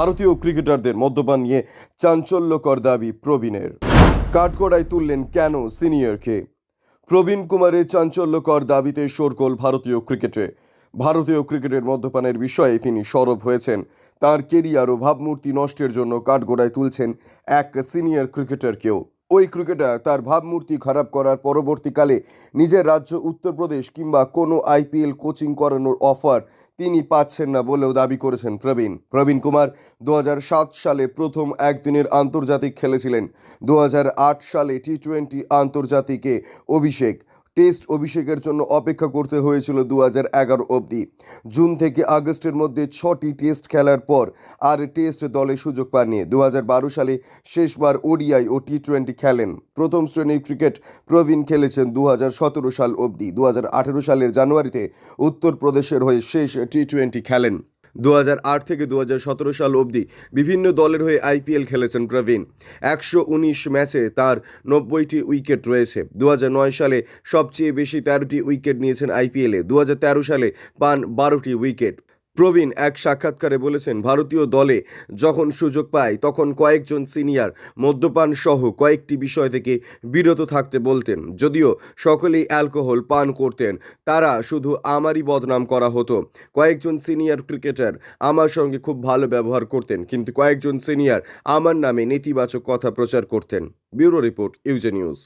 ভারতীয় ক্রিকেটারদের মদ্যপান নিয়ে চাঞ্চল্যকর দাবি প্রবীণের। কাঠগড়ায় তুললেন কেন সিনিয়রকে? প্রবীণ কুমারের চাঞ্চল্যকর দাবিতে শোরগোল ভারতীয় ক্রিকেটে। ভারতীয় ক্রিকেটের মদ্যপানের বিষয়ে তিনি সরব হয়েছেন। তার কেরিয়ার ও ভাবমূর্তি নষ্টের জন্য কাঠগোড়ায় তুলছেন এক সিনিয়র ক্রিকেটারকেও। ওই ক্রিকেটার তার ভাবমূর্তি খারাপ করার পরবর্তীকালে নিজের রাজ্য উত্তরপ্রদেশ কিংবা কোনো আইপিএল কোচিং করানোর অফার তিনি পাচ্ছেন না বলেও দাবি করেছেন প্রবীণ। প্রবীণ কুমার দু হাজার সাত সালে প্রথম একদিনের আন্তর্জাতিক খেলেছিলেন। দু হাজার আট সালে টি টোয়েন্টি আন্তর্জাতিকে অভিষেক টেস্ট অভিষেকের জন্য অপেক্ষা করতে হয়েছিল দু হাজার এগারো অবধি। জুন থেকে আগস্টের মধ্যে ছটি টেস্ট খেলার পর আর টেস্ট দলে সুযোগ পাননি। দু হাজার বারো সালে শেষবার ওডিআই ও টি টোয়েন্টি খেলেন। প্রথম শ্রেণির ক্রিকেট প্রবীণ খেলেছেন দু হাজার সতেরো সাল অবধি। দু হাজার আঠেরো সালের জানুয়ারিতে উত্তরপ্রদেশের হয়ে শেষ টি টোয়েন্টি খেলেন। দু থেকে দু সাল অবধি বিভিন্ন দলের হয়ে আইপিএল খেলেছেন প্রবীণ। একশো উনিশ ম্যাচে তার নব্বইটি উইকেট রয়েছে। দু সালে সবচেয়ে বেশি তেরোটি উইকেট নিয়েছেন আইপিএলে। দু সালে পান বারোটি উইকেট। প্রবীণ এক সাক্ষাৎকারে বলেছেন, ভারতীয় দলে যখন সুযোগ পায় তখন কয়েকজন সিনিয়র মদ্যপান সহ কয়েকটি বিষয় থেকে বিরত থাকতে বলতেন। যদিও সকলেই অ্যালকোহল পান করতেন, তারা শুধু আমারই বদনাম করা হতো। কয়েকজন সিনিয়র ক্রিকেটার আমার সঙ্গে খুব ভালো ব্যবহার করতেন, কিন্তু কয়েকজন সিনিয়র আমার নামে নেতিবাচক কথা প্রচার করতেন। Bureau report, UJ news.